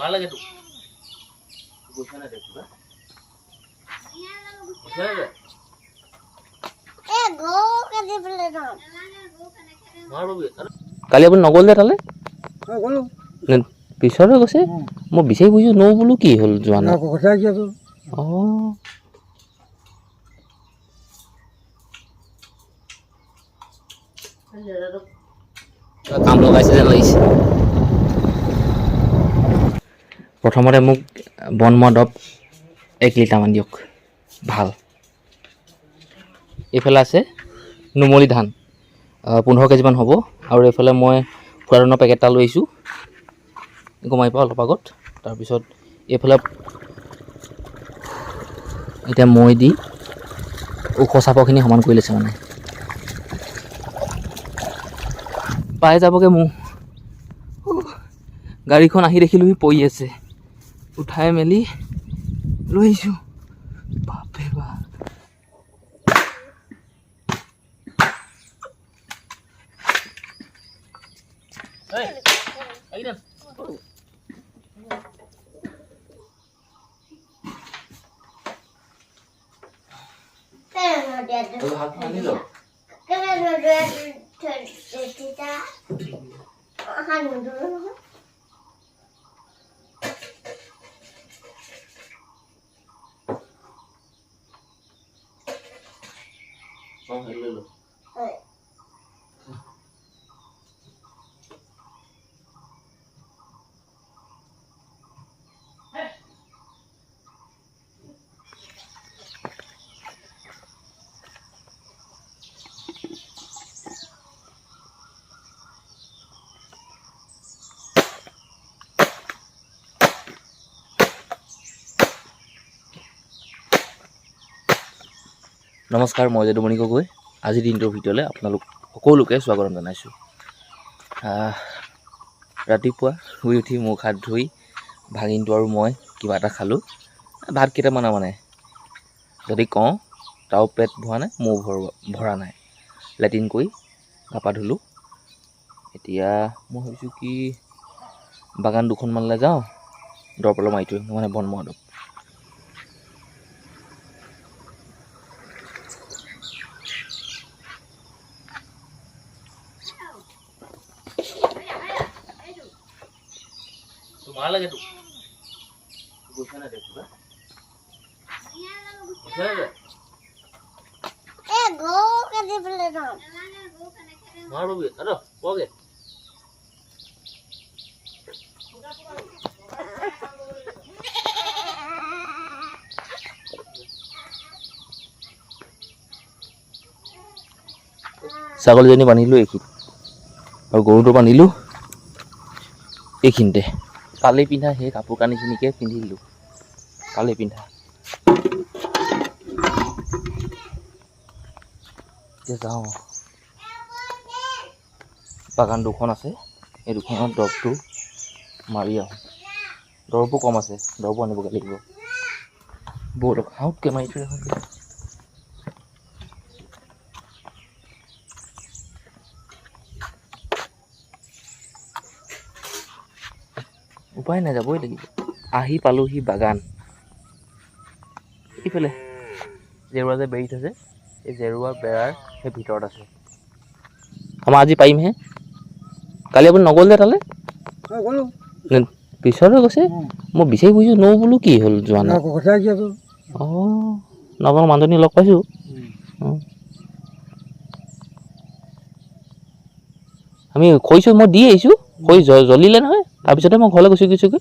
ভালো লাগে তো গোছানো দেখো কালি আপুনি নগ'লনে তালৈ পিছৰে গৈছে মই বিচাৰি ফুৰিছোঁ নৌ বোলো কি হ'ল যোৱা নাই অঁ কাম লগাইছে যেন লাগিছে প্ৰথমতে মোক বনমোৱা দৰৱ এক লিটাৰমান দিয়ক। ভালো। এইফালে আছে নুমলী ধান। পোন্ধৰ কেজিমান হ'ব। আৰু এইফালে মই ফুৰাদনৰ পেকেট এটা লৈ আহিছোঁ। গমাই পাওঁ অলপ আগত। তাৰপিছত এইফালে এতিয়া মই দি ওখ চাপৰখিনি সমান কৰি লৈছে মানে। পাই যাবগৈ মোৰ। গাড়ীখন আহি দেখিলোহি পৰি আছে। উঠাই মেলি লৈ আহিছোঁ বাপৰে বাপ কেনে নদিয়াটো কেনে নদিয়াটো নমস্কাৰ মই যদুমণি গগৈ। আজিৰ দিনটোৰ ভিতৰলৈ আপোনালোক সকলোকে স্বাগতম জনাইছোঁ। ৰাতিপুৱা শুই উঠি মুখ হাত ধুই ভাগিনটো আৰু মই কিবা এটা খালোঁ। ভাত কেইটামান মানে। যদি কওঁ তাও পেট ভৰা নাই মোৰ ভৰোৱা ভৰা নাই। লেট্ৰিন কৰি গা পা ধুলোঁ। এতিয়া মই ভাবিছোঁ কি বাগান দুখনমানলৈ যাওঁ। দৰৱ অলপ মাৰি থৈ মানে বনমৰা দৰৱ লাগে হ্যাঁ? তো। গোছানো ছাগলজনী বান্ধিলোঁ এইখিন আৰু গৰুটো বান্ধিলো এইখিনিতে। কালি পিন্ধা সেই কাপোৰ কানিখিনিকে পিন্ধি দিলোঁ কালি পিন্ধা। এতিয়া যাওঁ। বাগান দুখন আছে। এই দুখনত দৰৱটো মাৰি আহোঁ। দৰৱো কম আছে। দৰৱো আনিবগৈ লাগিব। ব'লক হাউতকৈ মাৰি থৈ উপায় নাই যাবই লাগিব। আহি পালোহি বাগান। এইফালে জেৰুৱা যে বেৰি থৈছে এই জেৰুৱা বেৰাৰ সেই ভিতৰত আছে। আমাৰ আজি পাৰিমহে। কালি আপুনি নগ'ল যে তালৈ? পিছতে গৈছে? মই বিচাৰি ফুৰিছোঁ নৌ বোলো কি হ'ল যোৱা নাই? আছো? অঁ নগাঁৱৰ মানুহজনী লগ পাইছোঁ। আমি খৰিছোঁ মই দি আহিছোঁ। খৰি জ- জ্বলিলে নহয়? তাৰপিছতে মই ঘৰলৈ গুচি গৈছোঁগৈ।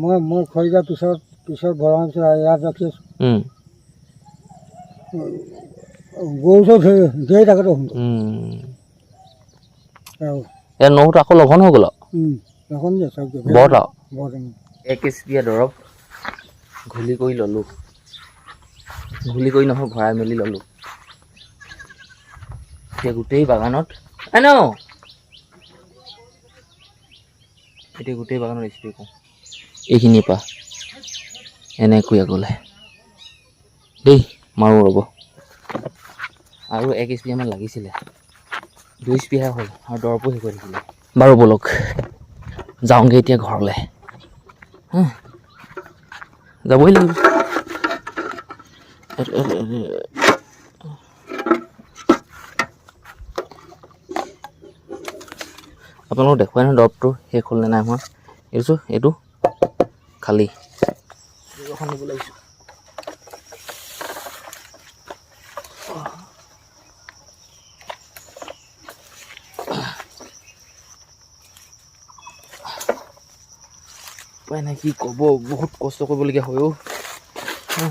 মই মই খৰি দিয়াৰ পিছত পিছত ভৰাৰ পিছত ইয়াত ৰাখি আছো। গৰু চব ধেৰ থাকেতো উম। ইয়াৰ নৌটো আকৌ লঘন হৈ গ'ল আৰু। এখন যে চব বৰ আৰু বৰ এক এচপিয়া দৰৱ ঘূলি কৰি ল'লোঁ। ঘূলি কৰি নহয় ভৰাই মেলি ল'লোঁ। এতিয়া গোটেই বাগানত আই এতিয়া গোটেই বাগানত স্প্ৰে কৰোঁ এইখিনিৰ পৰা এনেকৈ আগলৈ দেই মাৰোঁ ৰ'ব। আৰু এক স্প্ৰেমান লাগিছিলে। দুই স্প্ৰেহে হ'ল আৰু দৰৱো শেষ হৈ থাকিলে। বাৰু ব'লক যাওঁগৈ এতিয়া ঘৰলৈ। যাবই লাগিব। আপোনালোকক দেখুৱাই নহয় দৰৱটো শেষ হ'ল নে নাই হোৱা। এইটো এইটো খালী। নাই কি ক'ব বহুত কষ্ট কৰিবলগীয়া হয় অ' হা।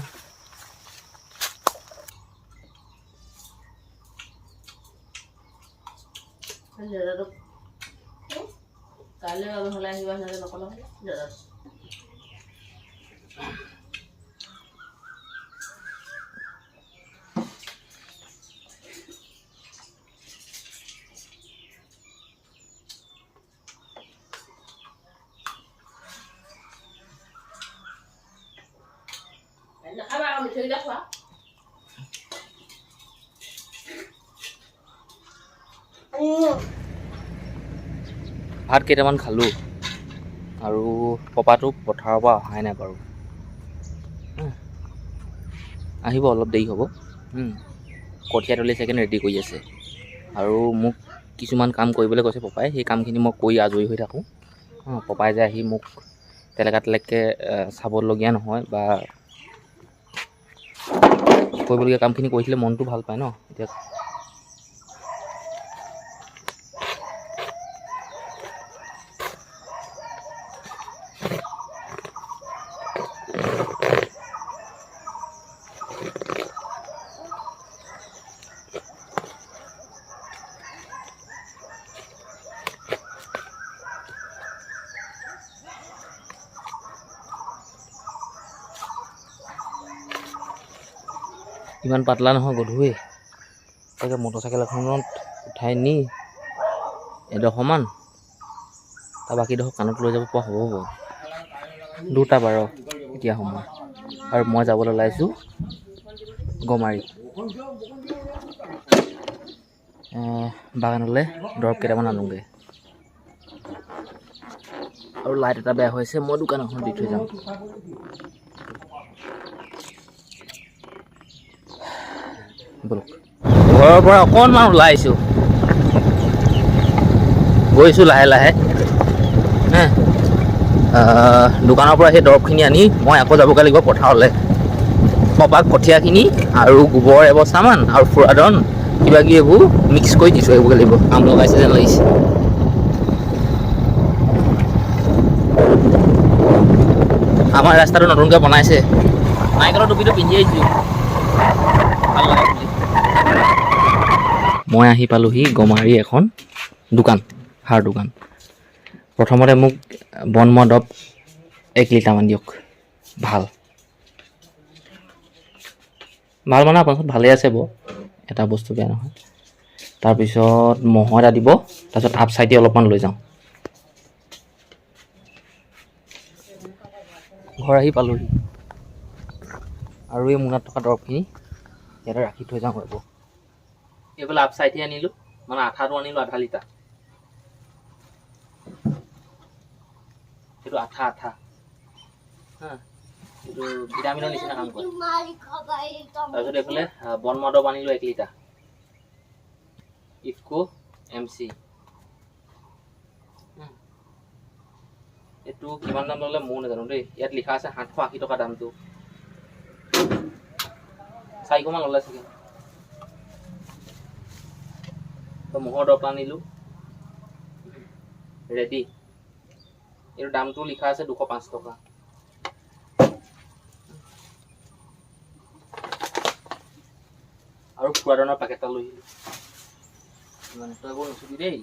কাইলৈ হ'লে আহিবা নহ'লে নক'লা দাদা ভাত কেইটামান খালোঁ আৰু পপাটো পথাৰৰ পৰা অহাই নাই বাৰু। আহিব অলপ দেৰি হ'ব। কঠীয়া তলি চাগে ৰেডি কৰি আছে আৰু মোক কিছুমান কাম কৰিবলৈ কৈছে পপাই সেই কামখিনি মই কৰি আজৰি হৈ থাকোঁ পপাই যে আহি মোক তেলেকা তেলেককৈ চাবলগীয়া নহয় বা কৰিবলগীয়া কামখিনি কৰিছিলে মনটো ভালো পায় ন? এতিয়া ইমান পাতলা নহয় গধুৱেই তাকে মটৰচাইকেল এখনত উঠাই নি এডোখৰমান তাৰ বাকীডোখৰ কাণত লৈ যাব পৰা হ'ব বাৰু। দুটা বাৰ এতিয়া সময়। আৰু মই যাবলৈ ওলাইছোঁ গমাৰি। বাগানলৈ দৰৱ কেইটামান আনোগৈ। আৰু লাইট এটা বেয়া হৈছে মই দোকান এখন দি থৈ যাম। বলক। ঘৰৰ পৰা অকণমান ওলাই আহিছোঁ গৈছোঁ লাহে লাহে। দোকানৰ পৰা সেই দৰৱখিনি আনি মই আকৌ যাবগৈ লাগিব পথাৰলৈ। পপাক কঠীয়াখিনি আৰু গোবৰ এবস্তামান আৰু ফুৰাদন কিবা কিবি এইবোৰ মিক্স কৰি দিছোঁ আহিবগৈ লাগিব। কাম লগাইছে যেন লাগিছে। আমাৰ ৰাস্তাটো নতুনকৈ বনাইছে। নাৰিকলৰ টুপিটো পিন্ধি আহিছোঁ ভালো লাগে বুলি মই আহি পালোহি গমাৰি এখন দোকান, সাৰ দোকান। প্ৰথমতে মোক বনমৰা দৰৱ এক লিটাৰমান দিয়ক, ভালো। ভালো মানে আপোনাৰ ভালেই আছে বাৰু, এটা বস্তু বেয়া নহয়। তাৰপিছত ম'হৰ এটা দিব, তাৰপিছত আপ চাইডে অলপমান লৈ যাওঁ। ঘৰ আহি পালোহি। আৰু এই মোনাত থকা দৰৱখিনি ইয়াতে ৰাখি থৈ যাওঁ ৰ'ব এইফালে আপ চাইডে আনিলোঁ মানে আনিলোঁ আধা লিটাৰ সেইটো আঠা আঠা। হা, এইটো ভিটামিনৰ নিচিনা কাম কৰে। তাৰপিছত এইফালে বন আনিলোঁ এক লিটাৰ ইফকো এম চি। এইটো কিমান দাম ল'লে ময়ো নাজানো দেই। ইয়াত লিখা আছে সাতশ আশী টকা দামটো। চাৰিশমান ল'লে চাগে। তো ম'হৰ দৰৱ আনিলোঁ। ৰেডি এইটো দামটো লিখা আছে দুশ পাঁচ টকা। আৰু ফুৰাদনৰ পেকেট এটা লৈ দেই।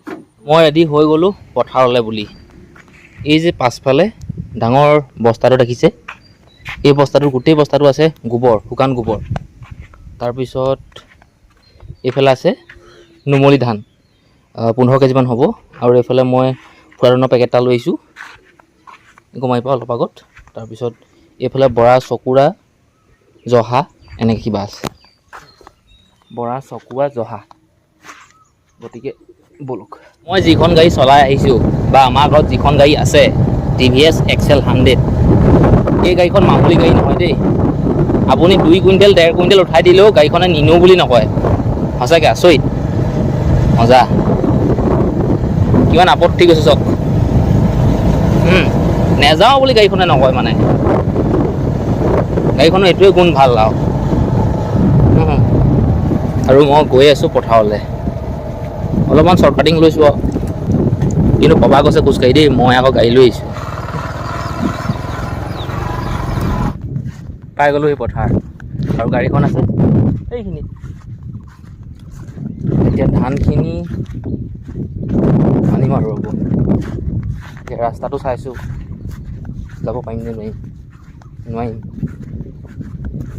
মই ৰেডি হৈ গ'লোঁ পথাৰলৈ বুলি। এই যে পাছফালে ডাঙৰ বস্তাটো দেখিছে এই বস্তাটোৰ গোটেই বস্তাটো আছে গোবৰ শুকান গোবৰ। তাৰপিছত এইফালে আছে নুমলী ধান। পোন্ধৰ কেজিমান হ'ব। আৰু এইফালে মই ফুৰাদনৰ পেকেট এটা লৈ আহিছোঁ। গমাই পৰা অলপ আগত। তাৰপিছত এইফালে বৰা চকুৰা জহা এনেকৈ কিবা আছে। বৰা চকুৱা জহা। গতিকে বলক। মই যিখন গাড়ী চলাই আহিছোঁ বা আমাৰ ঘৰত যিখন গাড়ী আছে T V S XL hundred এই গাড়ীখন মামুলি গাড়ী নহয় দেই। আপুনি দুই কুইণ্টেল ডেৰ কুইণ্টেল উঠাই দিলেও গাড়ীখনে নিনো বুলি নকয়। সঁচাকৈ আচৰিত। মজা। কিমান আপত্তি গৈছে উম, নেযাওঁ বুলি গাড়ীখনে নকয় মানে। গাড়ীখনৰ এইটোৱে গুণ ভাল আৰু। আৰু মই গৈ আছোঁ পথাৰলৈ। অলপমান শ্বৰ্টকাটিং লৈছোঁ আৰু। কিন্তু পাপা কৈছে খোজকাঢ়ি দেই মই আকৌ গাড়ী লৈ আহিছোঁ। পাই গ'লোঁ সেই পথাৰ। আৰু গাড়ীখন আছে। এইখিনিত। এতিয়া ধানখিনি আনিম আৰু ৰ'ব। এতিয়া ৰাস্তাটো চাইছোঁ। যাব পাৰিম নে নোৱাৰিম? নোৱাৰিম।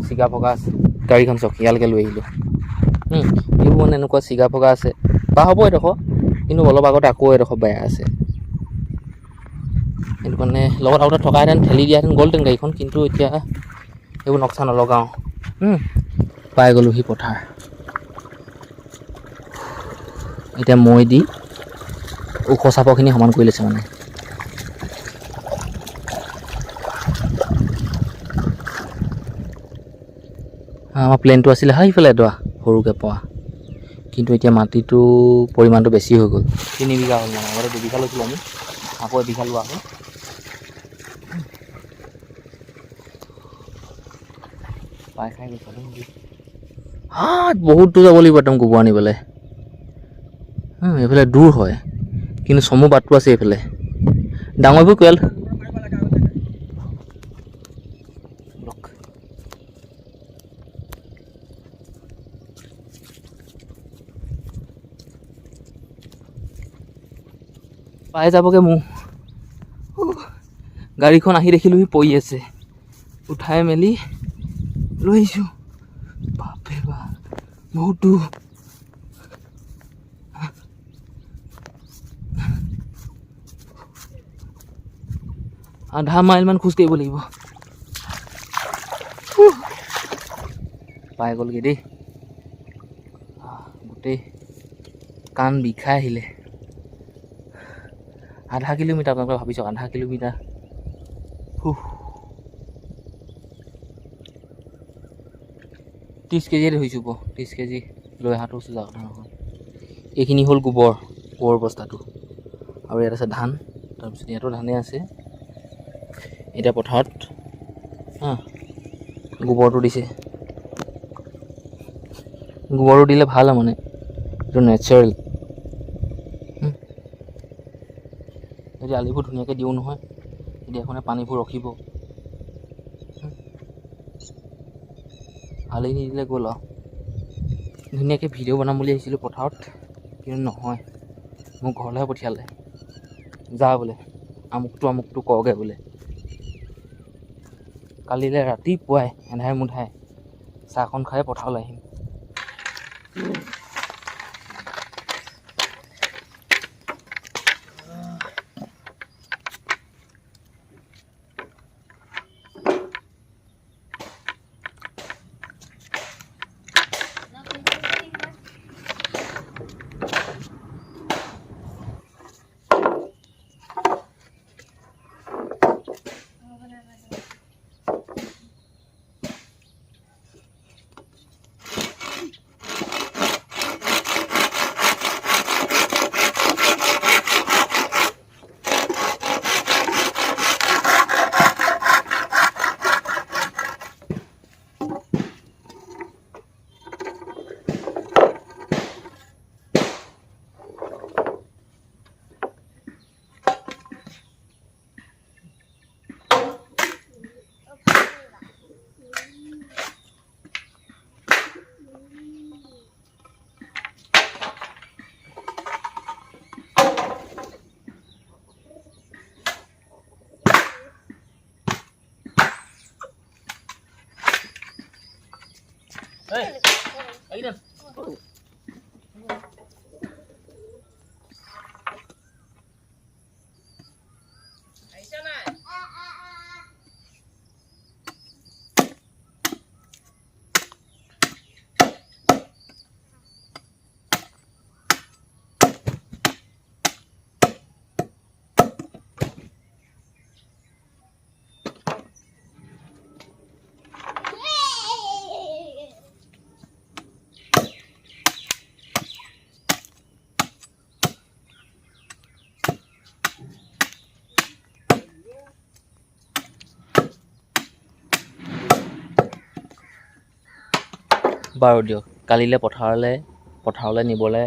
চিগা ভগা আছে। গাড়ীখন চক ইয়ালৈকে লৈ আহিলোঁ। এইবোৰ মানে এনেকুৱা চিগা ভগা আছে। বা হ'ব এডোখৰ কিন্তু অলপ আগতে আকৌ এডোখৰ বেয়া আছে। সেইটো কাৰণে লগত আগতে থকাহেঁতেন ঠেলি দিয়াহেঁতেন গ'লহেঁতেন গাড়ীখন কিন্তু এতিয়া এইবোৰ নক্সা নলগাওঁ। পাই গ'লোহি পথাৰ। এতিয়া মৈ দি ওখ চাপৰখিনি সমান কৰি লৈছে মানে। আমাৰ প্লেনটো আছিলে, হা সিফালে এডৰা, সৰুকৈ পোৱা। কিন্তু এতিয়া মাটিটো পৰিমাণটো বেছি হৈ গ'ল। তিনি বিঘা হ'ল মানে আগতে দুবিঘা লৈছিলোঁ আমি, আকৌ এবিঘা লোৱা হ'ল। পাই খাই গৈছে হাত বহুত দূৰ যাব লাগিব একদম গোবৰ আনিবলৈ। এইফালে দূৰ হয়। কিন্তু চমু বাটটো আছে এইফালে। ডাঙৰবোৰ কোৱেল। পাই যাবগৈ মোৰ। গাড়ীখন আহি দেখিলোঁ সি পৰি আছে। উঠাই মেলি লৈ বাপ বহুত আধা মাইলমান খোজ কাঢ়িব লাগিব। পাই গ'লগৈ দেই। গোটেই কাণ বিষাই আহিলে। আধা কিলোমিটাৰ আপোনালোকে ভাবিছোঁ আধা কিলোমিটাৰ। ত্ৰিছ কেজিয়ে ধৰিছোঁ ব। ত্ৰিছ কেজি লৈ অহাটো চোজা কথা। নহয় এইখিনি হ'ল গোবৰ গোবৰ বস্তাটো। আৰু ইয়াত আছে ধান। তাৰপিছত ইয়াতো ধানেই আছে। এতিয়া পথাৰত। হা, গোবৰটো দিছে। গোবৰটো দিলে ভালো মানে এইটো নেচাৰেল যদি আলিবোৰ ধুনীয়াকৈ দিওঁ নহয়, তেতিয়া এখনে পানীবোৰ ৰখিব। আলি নিদিলে গ'ল আৰু। ধুনীয়াকৈ ভিডিঅ' বনাম বুলি আহিছিলোঁ পথাৰত, কিন্তু নহয়। মোক ঘৰলৈহে পঠিয়ালে। যা বোলে, আমুকটো আমুকটো কওঁগৈ বোলে। কালিলৈ ৰাতিপুৱাই এন্ধাৰে মুন্ধাৰে চাহকণ খাই পথাৰলৈ আহিম। Ay, ayun na. বাৰু দিয়ক কালিলৈ পথাৰলৈ পথাৰলৈ নিবলৈ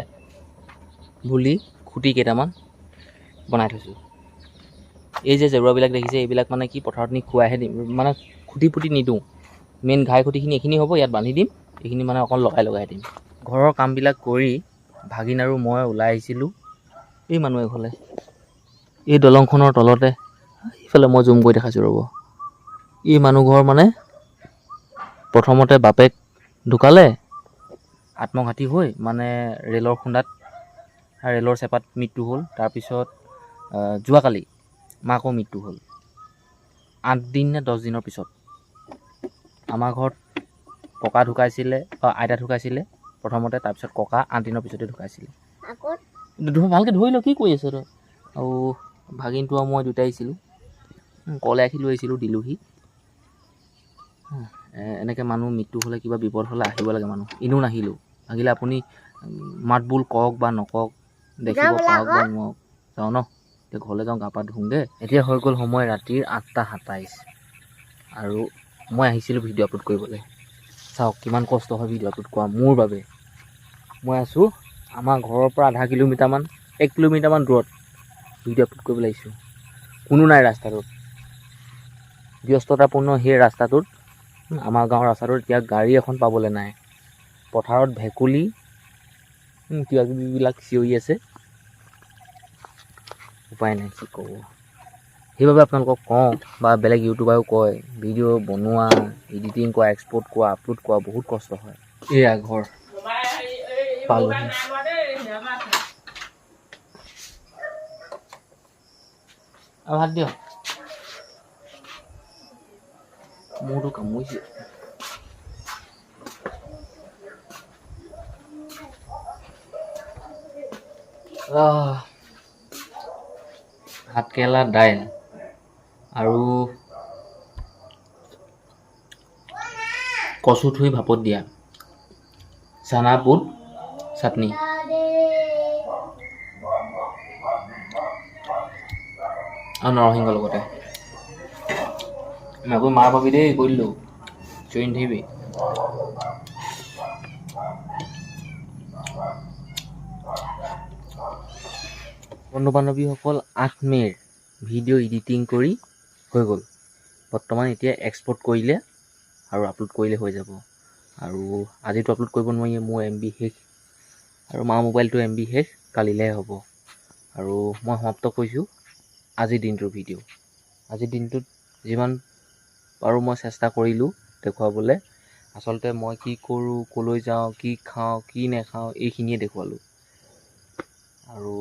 বুলি খুঁটি কেইটামান বনাই থৈছোঁ। এই যে জেওৰাবিলাক দেখিছে এইবিলাক মানে কি পথাৰত নি খুৱাইহে দিম মানে খুঁটি পুটি নিদিওঁ। মেইন ঘাই খুঁটিখিনি এইখিনি হ'ব ইয়াত বান্ধি দিম এইখিনি মানে অকণ লগাই লগাই দিম। ঘৰৰ কামবিলাক কৰি ভাগিন আৰু মই ওলাই আহিছিলোঁ এই মানুহ এঘৰলৈ। এই দলংখনৰ তলতে ইফালে মই জুম কৰি দেখাইছোঁ ৰ'ব। এই মানুহ ঘৰ মানে প্ৰথমতে বাপেক ঢুকালে? আত্মঘাতী হৈ মানে ৰেলৰ খুন্দাত ৰেলৰ চেপাত মৃত্যু হ'ল। তাৰপিছত আহ, যোৱাকালি মাকৰ মৃত্যু হ'ল। আঠদিন নে দহ দিনৰ পিছত আমাৰ ঘৰত ককা ঢুকাইছিলে অ, আইতা ঢুকাইছিলে প্ৰথমতে তাৰপিছত ককা আঠ দিনৰ পিছতে ঢুকাইছিলে। ভালকৈ ধৰি ল কি কৰি আছ তই? আৰু ভাগিনটো আৰু মই দুটাই আহিছিলোঁ। উম, কল এআখি লৈ আহিছিলোঁ দিলোঁহি। এনেকৈ মানুহ মৃত্যু হ'লে কিবা বিপদ হ'লে আহিব লাগে মানুহ। এনেও নাহিলোঁ। আহিলে আপুনি মাত বোল কওক বা নকওক দেখিব পাওক বা নোৱাওক যাওঁ ন? এতিয়া ঘৰলৈ যাওঁ গা পা ধুওঁগৈ। এতিয়া হৈ গ'ল সময় ৰাতিৰ আঠটা সাতাইছ। আৰু মই আহিছিলোঁ ভিডিঅ' আপলোড কৰিবলৈ। চাওক কিমান কষ্ট হয় ভিডিঅ' আপলোড কৰা মোৰ বাবে। মই আছোঁ আমাৰ ঘৰৰ পৰা আধা কিলোমিটাৰমান এক কিলোমিটাৰমান দূৰত ভিডিঅ' আপলোড কৰিবলৈ আহিছোঁ। কোনো নাই ৰাস্তাটোত। ব্যস্ততাপূৰ্ণ সেই ৰাস্তাটোত আমাৰ গাঁৱৰ ৰাস্তাটোত এতিয়া গাড়ী এখন পাবলৈ নাই। পথাৰত ভেকুলী উম, কিবা কিবিবিলাক চিঞৰি আছে। উপায় নাই কি ক'ব। সেইবাবে আপোনালোকক কওঁ বা বেলেগ ইউটিউবাৰেও কয় ভিডিঅ' বনোৱা এডিটিং কৰা এক্সপৰ্ট কৰা আপলোড কৰা বহুত কষ্ট হয়। এয়া ঘৰ। পালোহি। আৰু ভাত দিয়ক। মোৰতো কামুৰিছে আহ, ভাতকেৰেলা দাইল আৰু কচু থুই ভাপত দিয়া চানা বুট চাটনি। আৰু নৰসিংহ লগতে। মই আকৌ মাৰ পাবি দেই কৈ দিলোঁ বন্ধু বান্ধৱীসকল আঠ মে'ৰ ভিডিঅ' এডিটিং কৰি হৈ গ'ল। বৰ্তমান এতিয়া এক্সপৰ্ট কৰিলে আৰু আপলোড কৰিলে হৈ যাব। আৰু আজিতো আপলোড কৰিব নোৱাৰি মোৰ এম বি শেষ। আৰু মাৰ মোবাইলটো এম বি শেষ, কালিলৈহে হ'ব। আৰু মই সমাপ্ত কৰিছোঁ আজিৰ দিনটোৰ ভিডিঅ' আজিৰ দিনটোত যিমান পাৰোঁ মই চেষ্টা কৰিলোঁ দেখুৱাবলৈ। আচলতে মই কি কৰোঁ ক'লৈ যাওঁ কি খাওঁ কি নেখাওঁ এইখিনিয়ে দেখুৱালোঁ। আৰু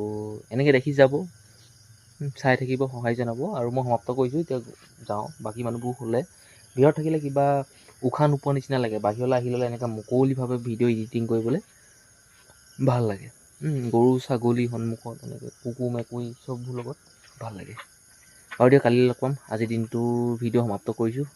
এনেকৈ দেখি যাব চাই থাকিব সহায় জনাব। আৰু মই সমাপ্ত কৰিছোঁ এতিয়া যাওঁ বাকী মানুহবোৰ শুলে ভিতৰত থাকিলে কিবা উশাহ নোপোৱা নিচিনা লাগে বাহিৰলৈ আহি ল'লে এনেকৈ মুকলিভাৱে ভিডিঅ' এডিটিং কৰিবলৈ ভাল লাগে। গৰু ছাগলী সন্মুখত এনেকৈ কুকুৰ মেকুৰী চববোৰ লগত ভাল লাগে। আৰু দিয়ক কালিলৈ লগ পাম। আজিৰ দিনটো ভিডিঅ' সমাপ্ত কৰিছোঁ।